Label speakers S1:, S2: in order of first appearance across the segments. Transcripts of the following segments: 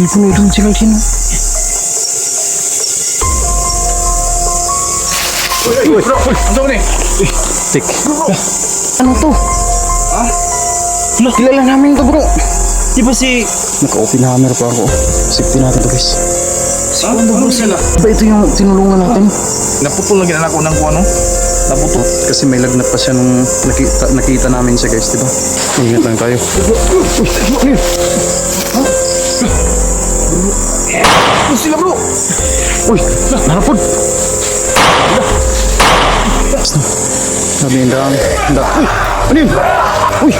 S1: cellphone ni Idol Gerald yun.
S2: Uy, bro, ano ni?
S1: Tik. Ano to?
S2: Ha?
S1: Kilala namin to bro.
S2: Di ba si...
S1: Naka-open hammer pa ako. Safety natin to guys.
S2: Ha? Ano sila?
S1: Ba ito yung tinulungan natin?
S2: Naputol na ng kung ano. Naputol.
S1: Kasi may lagnat pa siya nung nakita, nakita namin siya guys, di ba? Ingat lang tayo.
S2: Ano sila bro?
S1: Uy, narapod! Sabi yung. Handa. Uy, ano yun? Uy!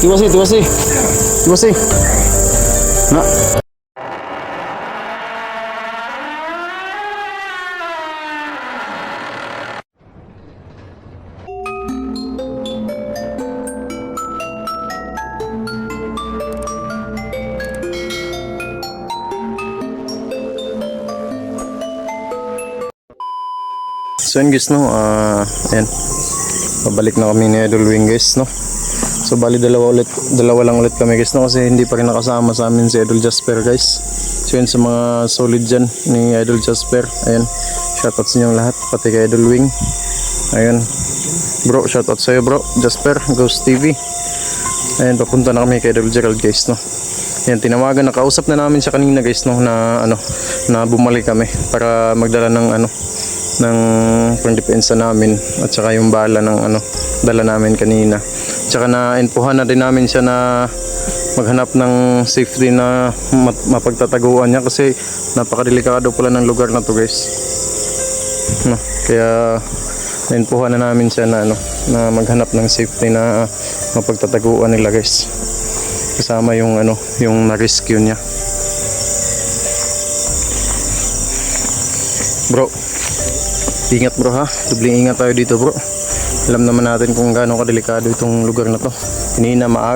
S1: Tiwasi, tiwasi. Tiwasi. Na. So yun guys no, ah, ayan. Pabalik na kami ni Idol Wing guys no. So bali dalawa ulit, dalawa lang ulit kami guys no kasi hindi pa rin nakasama sa amin si Idol Jasper guys. So yun sa mga solid dyan ni Idol Jasper, ayan. Shoutout sa inyong lahat, pati kay Idol Wing. Ayan. Bro, shoutout sa'yo bro, Jasper, Ghost TV. Ayan, papunta na kami kay Idol Gerald guys no. Yan, tinawagan, nakausap na namin siya kanina guys no na ano, na bumalik kami para magdala ng ano, ng pangdepensa namin at saka yung bala ng ano, dala namin kanina. Tsaka na inpuhan na din namin siya na maghanap ng safety na mapagtataguan niya kasi napakadelikado pala ng lugar na to guys. No, kaya nainpuhan na namin siya na ano, na maghanap ng safety na mapagtataguan nila guys kasama yung ano yung na-rescue niya bro ingat bro ha dubling ingat tayo dito bro alam naman natin kung gaano kadelikado itong lugar na to kanina maa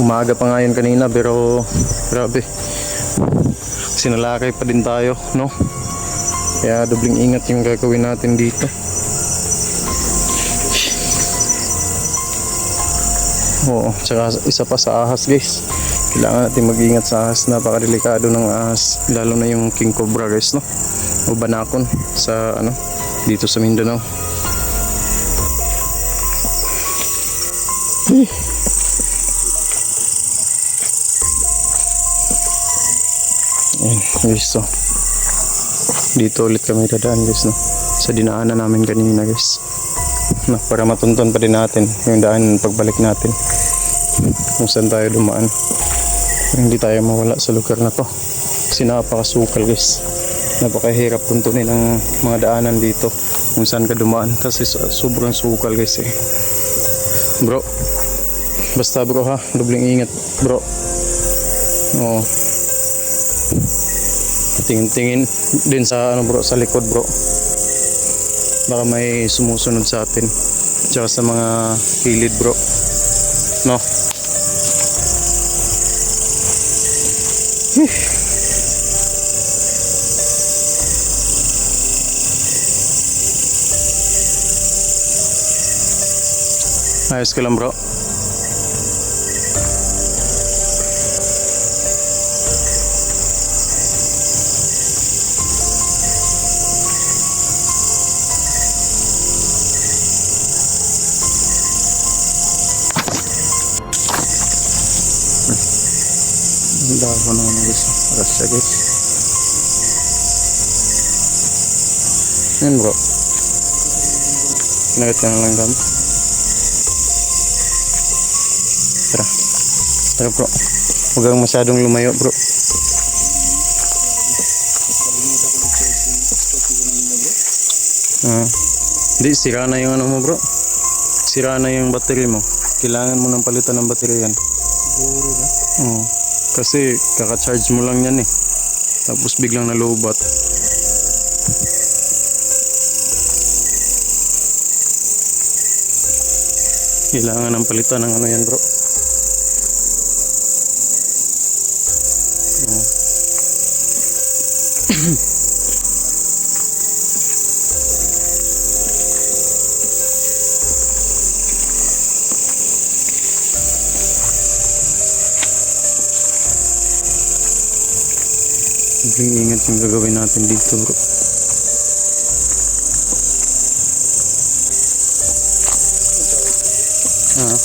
S1: umaga pa nga yun kanina pero grabe sinalakay pa din tayo no kaya dubling ingat yung gagawin natin dito Oo, tsaka isa pa sa ahas guys. Kailangan natin mag-ingat sa ahas. Napakadelikado ng ahas. Lalo na yung king cobra guys, no? O banakon sa ano, dito sa Mindanao. Eh. Ayan, guys, so. Dito ulit kami dadaan guys, no? Sa dinaanan namin kanina guys na para matunton pa din natin yung daan pagbalik natin kung saan tayo dumaan hindi tayo mawala sa lugar na to kasi napakasukal guys napakahirap tuntunin ang mga daanan dito. Kung saan ka dumaan. Kasi so- sobrang sukal guys eh. Bro. Basta bro ha. Dubling ingat bro. Oo. Tingin-tingin din sa ano bro sa likod bro. Baka may sumusunod sa atin. Tsaka sa mga kilid bro. No ayos ka lang bro dako na mga guys. Aras guys. Yan bro. Pinagit na lang. Tara bro. Huwag kang masyadong lumayo bro. Ah. Hindi, sira na yung ano mo bro. Sira na yung battery mo. Kailangan mo nang palitan ng battery yan. Oo. Kasi kaka-charge mo lang yan eh. Tapos biglang nalobat. Kailangan ng palitan ng ano yan bro. Simpleng ingat yung gagawin natin dito bro. Ah.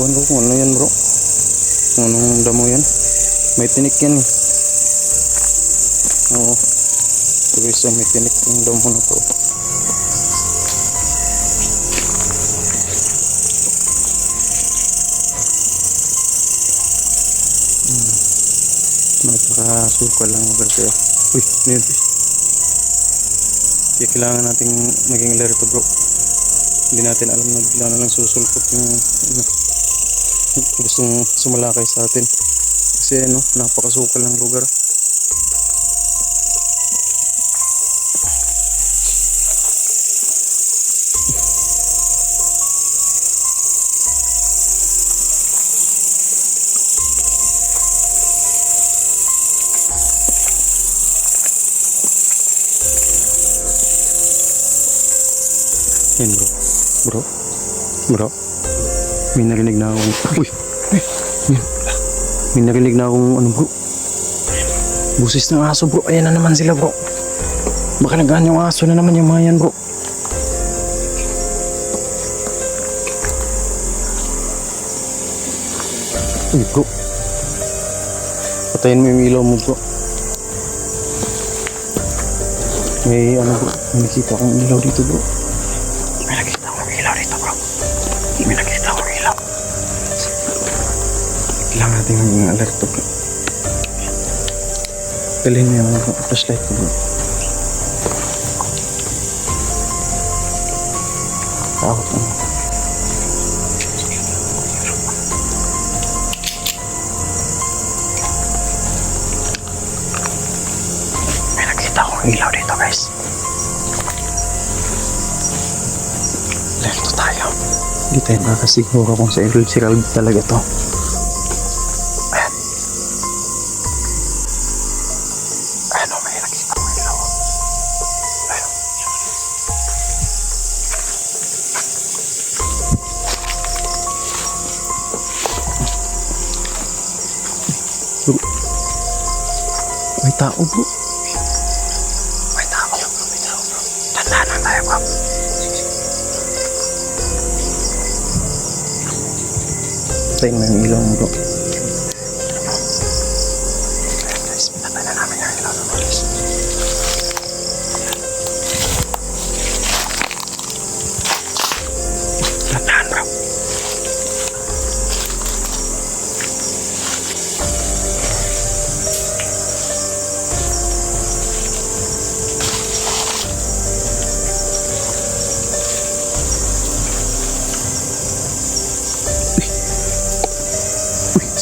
S1: Iwan ko kung ano yan bro. Kung anong damo yan. May tinik yan eh. Oo. Guys, oh, may tinik yung damo na to. Napakasuka lang kasi. Uy, ano yun? Kaya kailangan nating maging alerto bro. Hindi natin alam na bigla na lang susulpot yung ano, gustong sumalakay sa atin. Kasi ano, napakasukal ng lugar. Bro. Bro. May narinig na akong... Uy! Uy! May narinig na akong ano bro. Busis ng aso bro. Ayan na naman sila bro. Baka nagaan yung aso na naman yung mga yan bro. Uy bro. Patayin mo yung ilaw mo bro. May ano bro. May nakita akong ilaw dito bro. May nakita akong ilaw. Kailangan natin maging alert bro. Dalhin mo yung flashlight ko bro. Takot na. Hindi tayo nakakasiguro kung sa Errol Gerald talaga to. Ayan. Ayan o, may tao bro. May tao. May tao bro. Tandaan lang tayo bro. Yung ilaw mo bro.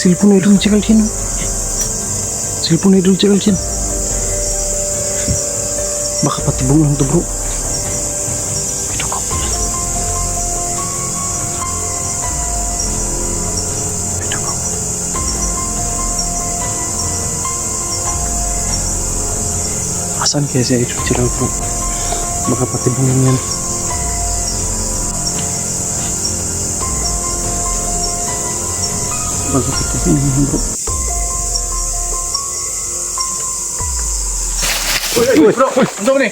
S1: Cellphone ni Idol Gerald yan. oh. Cellphone ni Idol Gerald yan. Baka patibong lang to bro. Ito ko. Ito ko. Asan kaya si Idol Gerald bro? Baka patibong lang yan. Baka patibong lang yan bro.
S2: Uy, uy, uy, bro. Uy, ano ba ni?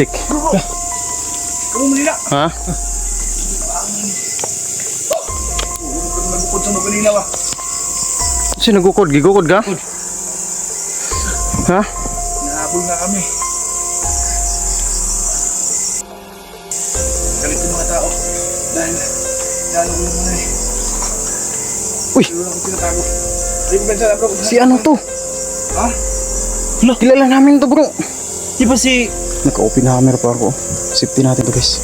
S1: Tik.
S2: Bro, kamu manila.
S1: Ha?
S2: Nagukod sa mga kanila ba?
S1: Sino gukod? Gigukod ka? Ha?
S2: Nahabol na kami. Galit yung mga tao. Dahil, lalo ko yung mga eh. Bro.
S1: Si ano to?
S2: Ha?
S1: Kilala namin to bro.
S2: Di ba si...
S1: Naka-open hammer pa ako. Safety natin to guys.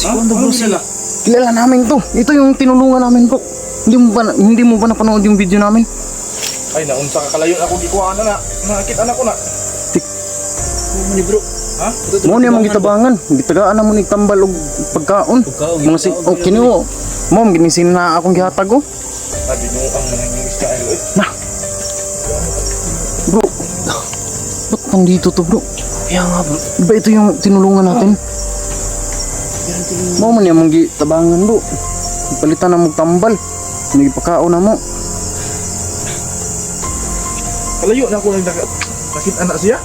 S2: Si Kondo bro sila?
S1: Kilala namin to. Ito yung tinulungan namin bro. Hindi mo ba hindi mo ba napanood yung video namin?
S2: Ay, naunsa ka kalayo ako gikuhaan na na. Nakakita na ko na.
S1: Tik.
S2: Ano ni bro? Ha?
S1: Mo ni mong gitabangan. Gitagaan na mo ni tambal og pagkaon. Mga si oh kiniwo. Mom ginisin na akong gihatag oh.
S2: Sabi nyo ang nangyayang Israel. Eh.
S1: Na. Bro. Ba't nang dito to bro?
S2: Kaya nga bro.
S1: Ba ito yung tinulungan natin? Mo man yung gitabangan bro. Palitan na mo tambal. Nagipakaon na mo.
S2: Kalayo na ako nang nakit anak siya.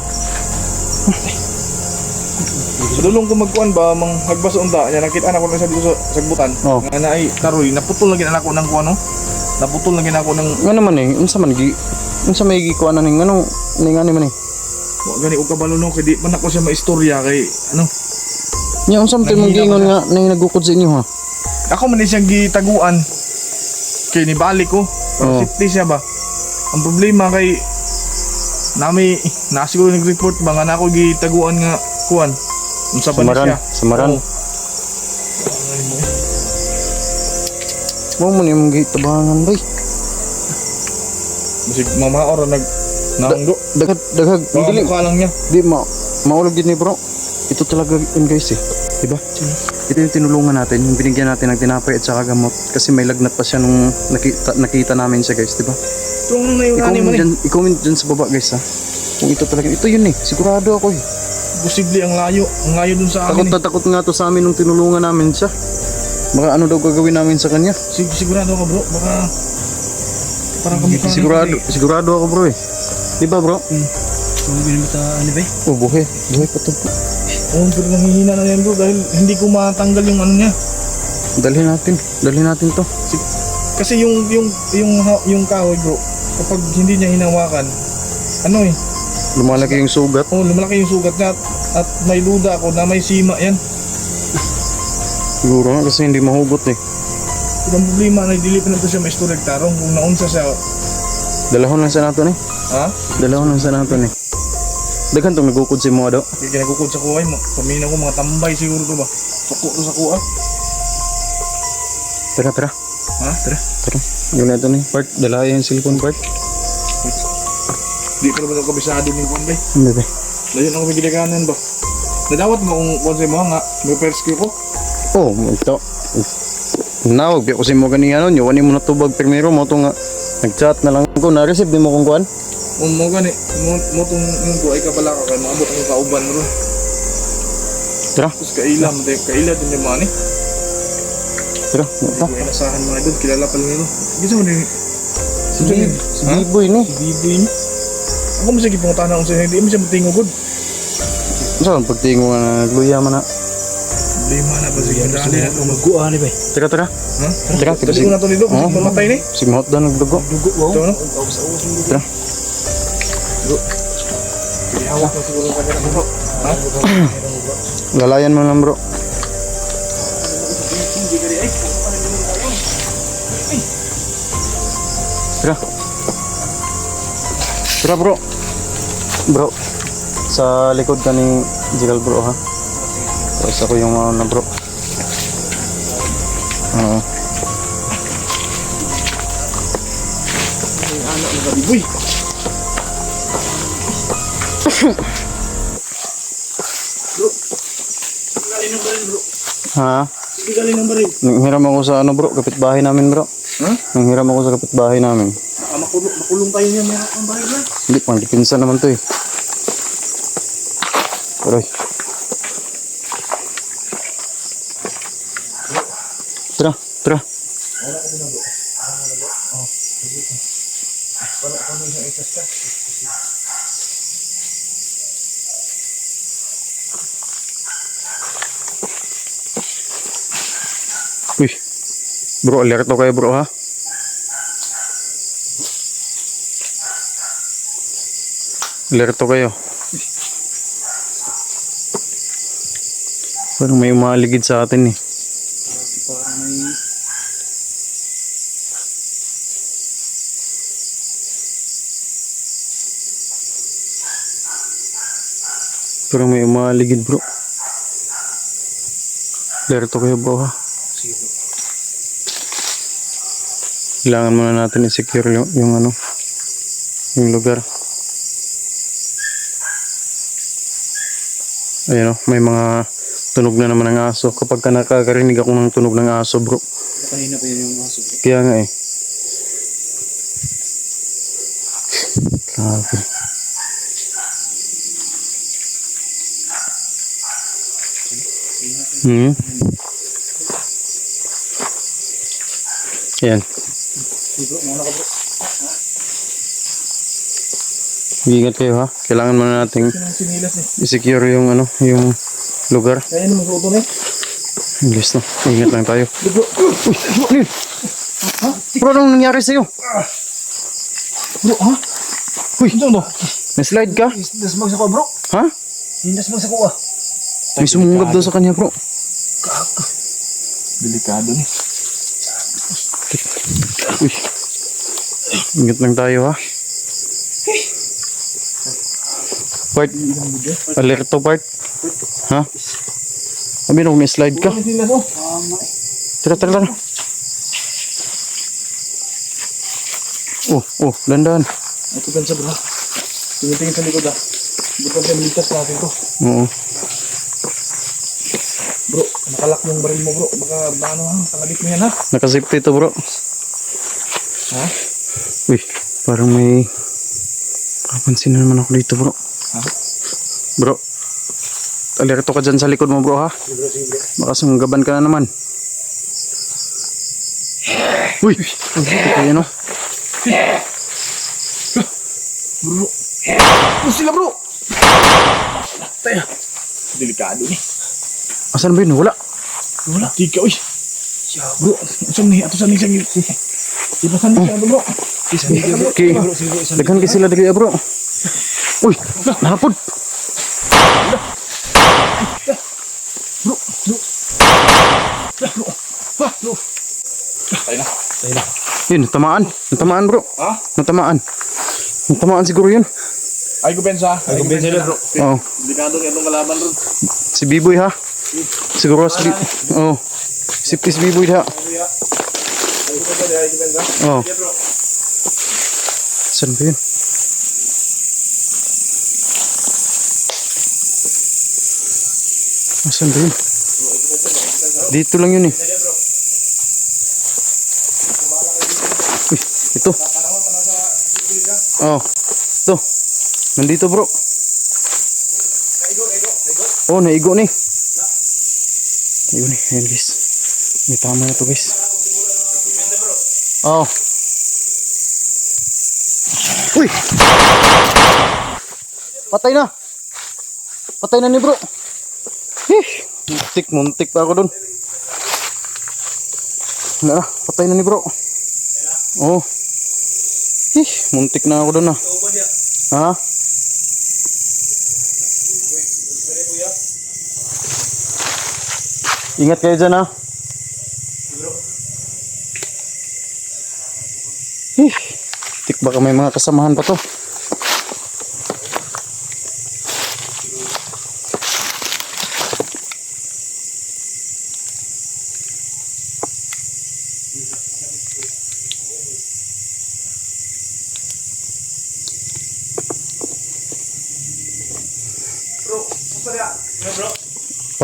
S2: Dulong ko magkuan ba mang hagbasa unta nya nakita anak ko na siya dito sa sagbutan.
S1: Oh.
S2: Nga na ay karoy naputol lagi anak ko ng kuan no. Naputol na ako ng
S1: Nga naman eh, unsa man gi unsa may gikuan na ning anong ning ani man eh.
S2: wa gani og kabalo no kay di man ako siya maistorya kay ano.
S1: Nya unsa man tay mong
S2: Nanghina
S1: giingon
S2: ba
S1: nga ning nagukod sa inyo ha.
S2: Ako man ni siyang gitaguan kay nibalik ko.
S1: Oh.
S2: Safety siya ba? Ang problema kay nami na siguro nag-report ba nga na ako gitaguan nga kuan. Unsa ba na
S1: Samaran,
S2: siya?
S1: samaran.
S2: Oo.
S1: Mo mo ni mong gitabangan bay.
S2: Bisig mamaor nag nangdo.
S1: Dagag dagag dili
S2: mukha lang niya.
S1: di ma maulog yun ni bro. Ito talaga yun guys eh. Diba? Ito yung tinulungan natin, yung binigyan natin ng tinapay at saka gamot. Kasi may lagnat pa siya nung nakita, nakita namin siya guys, diba?
S2: Ito ang na yung ani eh.
S1: dyan, i-comment dyan sa baba guys ha. Kung ito talaga, ito yun eh. Sigurado ako eh.
S2: Posible ang layo. Ang layo dun sa
S1: Takot
S2: amin.
S1: na takot nga to sa amin nung tinulungan namin siya. Baka ano daw gagawin namin sa kanya.
S2: Eh. Sig- sigurado ka bro. Baka parang kamukha.
S1: Sigurado, sigurado ako bro eh. Diba bro?
S3: Kung binibita ano ba?
S1: Oh, buhay. Buhay pa to.
S2: Oo, pero nanghihina na yan bro dahil hindi ko matanggal yung ano niya.
S1: Dalhin natin. Dalhin natin to.
S2: Kasi yung yung yung yung kahoy bro, kapag hindi niya hinawakan, ano eh,
S1: Lumalaki yung sugat.
S2: oh lumalaki yung sugat niya at, at may luda ako na may sima yan.
S1: Siguro nga kasi hindi mahugot eh.
S2: Pero ang problema na dili pa na to siya maistorya tarong kung naunsa siya,
S1: Dalahon lang sa nato ni.
S2: ha?
S1: Dalahon lang sa nato ni. Daghan tong nagukod si mo daw.
S2: Kaya kinagukod sa kuhay mo. Pamina ko mga tambay siguro to ba? Suko to sa kuha.
S1: Tara, tara.
S2: Ha? Tara.
S1: Tara. Yung nato ni. Part. Dala yung cellphone part.
S2: Di pa naman ako kabisado ng kuwan bay.
S1: Hindi ba?
S2: Layo na may ginaganan ba? Nadawat mo kung kuwan sa mo nga, may perski ko.
S1: Oh, ito. Nawag, ko si mo ganing ano, nyo, mo natubag primero mo to nga nag-chat na lang ko, na-receive din mo kung kuan.
S2: Kung mo gani, mo, mo tong yung ko ay kabala ka kay maabot ang kauban ro.
S1: Tara,
S2: Tapos kaila, mo kaila din yung ni.
S1: tara, ito.
S2: Kung inasahan mga idol, kilala pa lang nilo. Gisa mo din.
S1: Si, Bib, si Biboy ni.
S2: Ako mo sige punta na kung sa'yo, hindi mo siya matingugod.
S1: Saan pagtingo na nagluya man na.
S2: Lima na ba sige, madali na ito.
S3: Magguha ni ba?
S1: Tara, tara.
S2: Ha?
S1: Tara, kita
S2: Dali
S1: si,
S2: ko na ito nilo, kasi
S1: Oh.
S2: mamatay ni.
S1: si Mahot daw nagdugo.
S3: Dugo wow.
S2: Ito no?
S1: Tara.
S2: Hawak na siguro sa kanya bro.
S1: Lalayan mo lang bro. Tara. Tara bro. Bro. Sa likod ka ni Jigal bro ha. Tapos ako yung ano na bro. Oo.
S2: Anak ng kabiboy. Bro. Galing ng baril bro.
S1: Ha?
S2: Sige galing ng baril.
S1: Nanghiram ako sa ano bro, kapitbahay namin bro.
S2: Ha?
S1: Nanghiram ako sa kapitbahay namin.
S2: Ah, makulong, makulong tayo niya may ang baril na.
S1: Hindi, pang dipinsa naman to eh. Aray. Tara. Uy. Bro, alerto kayo bro ha. Alerto kayo. Parang may umaligid sa atin eh.
S3: Parang may
S1: umaligid bro. Alerto kayo bro ha. Kailangan muna natin i-secure yung, yung ano, yung lugar. Ayan o, may mga tunog na naman ng aso. Kapag ka nakakarinig ako ng tunog ng aso bro.
S3: Kanina pa yun yung aso bro.
S1: Kaya nga eh. Grabe. Hmm. Ayan. Ingat kayo ha. Kailangan muna nating i-secure yung ano, yung lugar.
S2: Kaya naman na eh.
S1: English no. Ingat lang tayo.
S2: Bro,
S1: Uy, ano? Bro, anong nangyari sa'yo?
S2: bro, ha? Uy, ito no?
S1: Na-slide ka?
S3: Hindas sa ko bro.
S1: Ha?
S3: Hindas sa ko ah.
S1: May sumunggab daw sa kanya bro.
S2: Delikado ni.
S1: Uy. Ingat lang tayo ha. Part. Alerto part. Ha? Sabi na, may slide ka. Tara, tara, tara. Oh, oh, dandan.
S2: Ito kan sa bro. Tingin-tingin sa likod ah. Bukan siya miligtas natin to.
S1: Oo.
S2: Bro, nakalak yung baril mo bro. Baka, ano ha? Nakalabit mo yan ha?
S1: Nakasafety to bro.
S2: Ha?
S1: Uy, parang may... Kapansin na naman ako dito bro.
S2: Ha?
S1: Bro. Alerto ka dyan sa likod mo bro ha. Baka sunggaban ka na naman. Uy! Ang sakit kayo no?
S2: Bro. Ano sila bro? Delikado ni.
S1: Asan ba yun? Wala.
S2: Wala. Tika, uy. Bro, saan ni? Ato saan ni? Saan ni? Di ba saan ni? Ano bro?
S1: Okay. Daghan kay sila dagay bro. Uy! Nahapod!
S2: Tayo na. Tayo na.
S1: Yun, natamaan. Natamaan bro.
S2: Ha?
S1: Natamaan. Natamaan siguro yun.
S2: Ay, kumpensa. Ay, kumpensa na bro.
S1: Oo.
S2: Delikado kaya itong kalaban ron.
S1: Si Biboy ha. Siguro si Biboy. Oo. Si, si Biboy ha.
S2: Ay, kumpensa. Ay, kumpensa.
S1: Oo.
S2: Sige bro.
S1: Saan ba yun? Saan ba yun? Dito lang yun eh. Uy, ito. Oh, ito. Nandito bro. Oh, naigo ni. Naigo ni. Ayan guys. May tama na to guys. Oh. Uy! Patay na! Patay na ni bro. Eh, muntik, muntik pa ako dun. Na, patay na ni bro. Oh. Eh, muntik na ako dun ah. Ha? Ingat kayo dyan. Eh, tik baka may mga kasamahan pa to.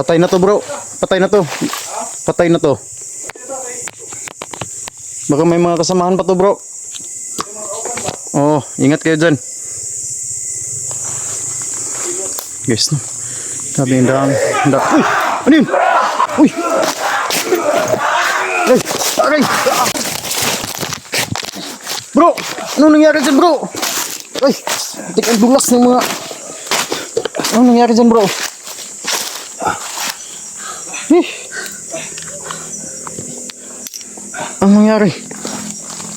S1: Patay na to bro. Patay na to. Patay na to. Baka may mga kasamahan pa to bro. Oo, ingat kayo dyan. Guys, no. Sabi yung daan. Da Uy! Ano yun? Uy! Ay! Aray! Bro! Ano nangyari dyan bro? Ay! Ang dulas ng mga... Ano nangyari dyan bro? Eh. Ano nangyari?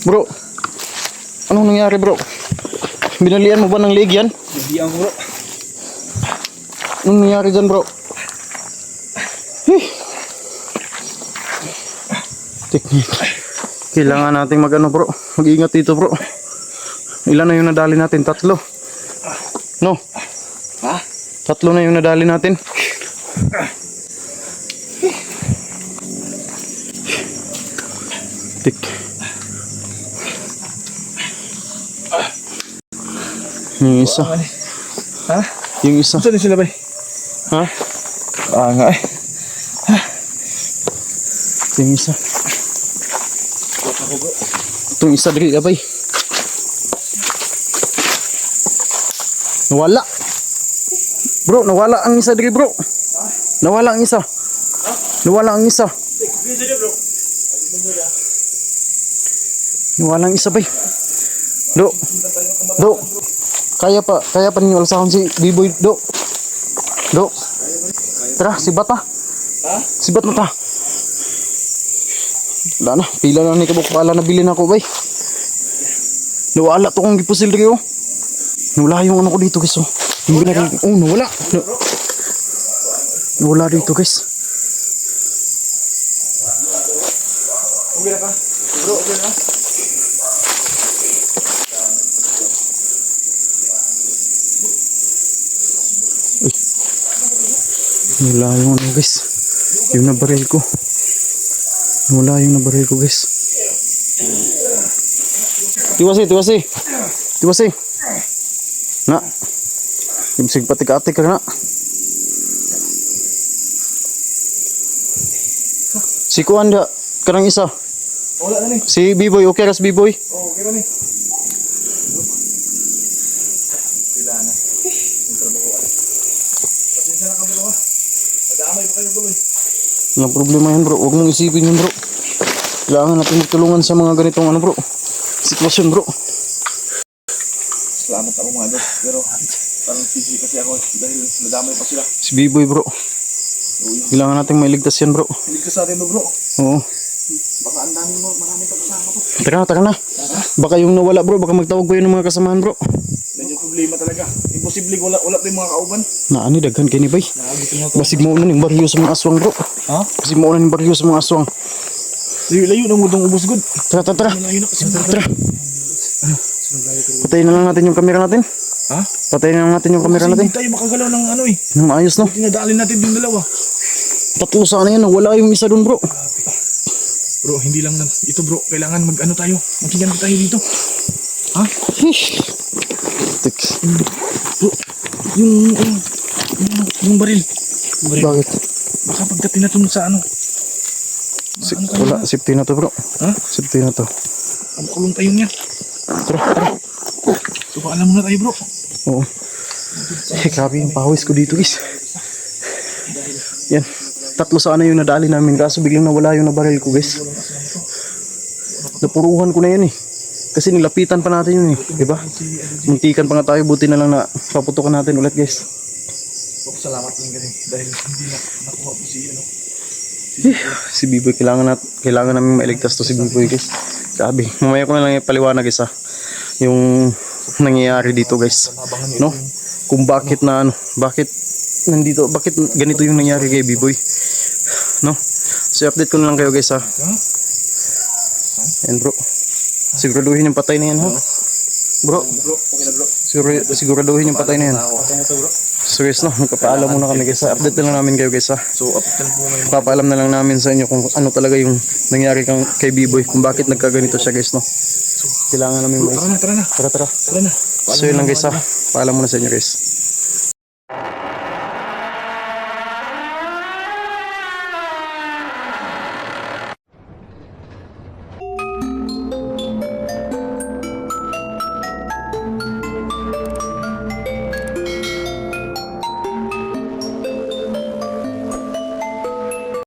S1: Bro, anong nangyari bro? Binalian mo ba ng leg yan?
S3: Hindi ang bro.
S1: Anong nangyari dyan bro? Eh. Technique. Kailangan nating mag ano bro. Mag-ingat dito bro. Ilan na yung nadali natin? Tatlo. No?
S2: Ha?
S1: Tatlo na yung nadali natin. Tik. Yung isa.
S2: Ha?
S1: Yung isa.
S2: Saan ni sila bay?
S1: Ha?
S2: Ah, nga eh.
S1: Yung isa. Itong isa dali abay. Nawala. Bro, nawala ang isa dali bro. Nawala ang isa. Nawala ang isa. Nawala ang isa bay. Do. Do. Kaya pa, kaya pa ninyo alasahon si B-boy do. Do. Tara, sibat ta.
S2: Ha?
S1: Sibat na ta. Wala na, pila na ni kabuk pala na bilin ako bay. Nawala to kong gipusil rin oh. Nawala yung ano ko dito guys oh. Hindi ko na oh nawala. Na- Nawala dito guys.
S2: Na? Bro, okay na?
S1: Wala yung ano guys. Yung nabaril ko. Wala yung nabaril ko guys. Tiwasi, tiwasi. Tiwasi. Na. Ibsig pati ka ka na. Si Kuan da. Karang isa.
S2: Wala na ni.
S1: Si B-boy. Okay ras B-boy.
S2: Oh, okay na ni. Pila na. Yung trabaho ay. Pasensya na ka bro ha. Nadamay pa kayo bro eh.
S1: Walang problema yan bro. Huwag mong isipin yun bro. Kailangan natin magtulungan sa mga ganitong ano bro. Sitwasyon bro.
S2: Salamat ako mga dos. Pero parang sisi kasi ako eh, dahil nadamay pa sila.
S1: Si B-boy bro. Kailangan natin mailigtas yan bro.
S2: Hindi ka sa atin bro.
S1: Oo.
S2: Baka ang dami mo, maraming pagkasama to.
S1: Tara na, tara na. Baka yung nawala bro, baka magtawag pa yun ng mga kasamahan bro.
S2: Problema talaga. Imposible wala wala pa yung mga kauban.
S1: Naani, daghan kay ni bay.
S2: Na.
S1: Basig mo na yung baryo sa mga aswang bro.
S2: Ha?
S1: Basig mo na yung baryo sa mga aswang.
S2: Layo layo nang mudong ubos good.
S1: Tara, tara, tara.
S2: Na.
S1: Tara. Patayin na lang natin yung kamera natin.
S2: Ha?
S1: Patayin na lang natin yung kamera
S2: Kasi
S1: natin.
S2: hindi tayo makagalaw ng ano eh.
S1: Nang maayos no.
S2: Tinadaalin natin yung dalawa.
S1: Tatlo sana yan, wala yung isa dun bro.
S2: Bro, hindi lang na. Ito bro, kailangan mag ano tayo. Magkingan tayo dito. Ha?
S1: Hish. Tik.
S2: Bro, yung, yung, yung, yung baril. Baril.
S1: Bakit?
S2: Baka pagdating na to sa ano.
S1: Si-
S2: Ano
S1: wala,
S2: na?
S1: safety na to bro.
S2: Ha?
S1: Safety na to.
S2: Ang kulong tayo niya.
S1: Tara, tara.
S2: So, paalam muna tayo bro.
S1: Oo. Eh, grabe yung pawis ko dito guys. Yan. Tatlo sana yung nadali namin kaso biglang nawala yung nabaril ko guys. Napuruhan ko na yan eh. Kasi nilapitan pa natin yun eh. Diba? Muntikan pa nga tayo. Buti na lang na paputukan natin ulit guys.
S2: Bro, salamat din kasi dahil hindi na nakuha po si ano.
S1: Si Biboy, kailangan, nat kailangan namin mailigtas to si Biboy guys. Sabi, mamaya ko na lang ipaliwanag isa. Yung nangyayari dito guys. No? Kung bakit na ano, bakit nandito, bakit ganito yung nangyari kay B-Boy. No? So update ko na lang kayo guys ha.
S2: Ha?
S1: Yan bro. Siguraduhin yung patay na yan ha. Bro,
S2: Bro, okay na bro.
S1: siguro, siguraduhin yung patay na yan.
S2: Okay na to bro.
S1: So guys no, magpapaalam muna kami guys. Update na lang namin kayo guys ha.
S2: So, update po ngayon.
S1: Papaalam na lang namin sa inyo kung ano talaga yung nangyari kang kay B-Boy. Kung bakit nagkaganito siya guys no. Kailangan namin guys.
S2: tara na, tara na.
S1: Tara tara.
S2: Tara na.
S1: So yun lang guys ha. Paalam muna sa inyo guys.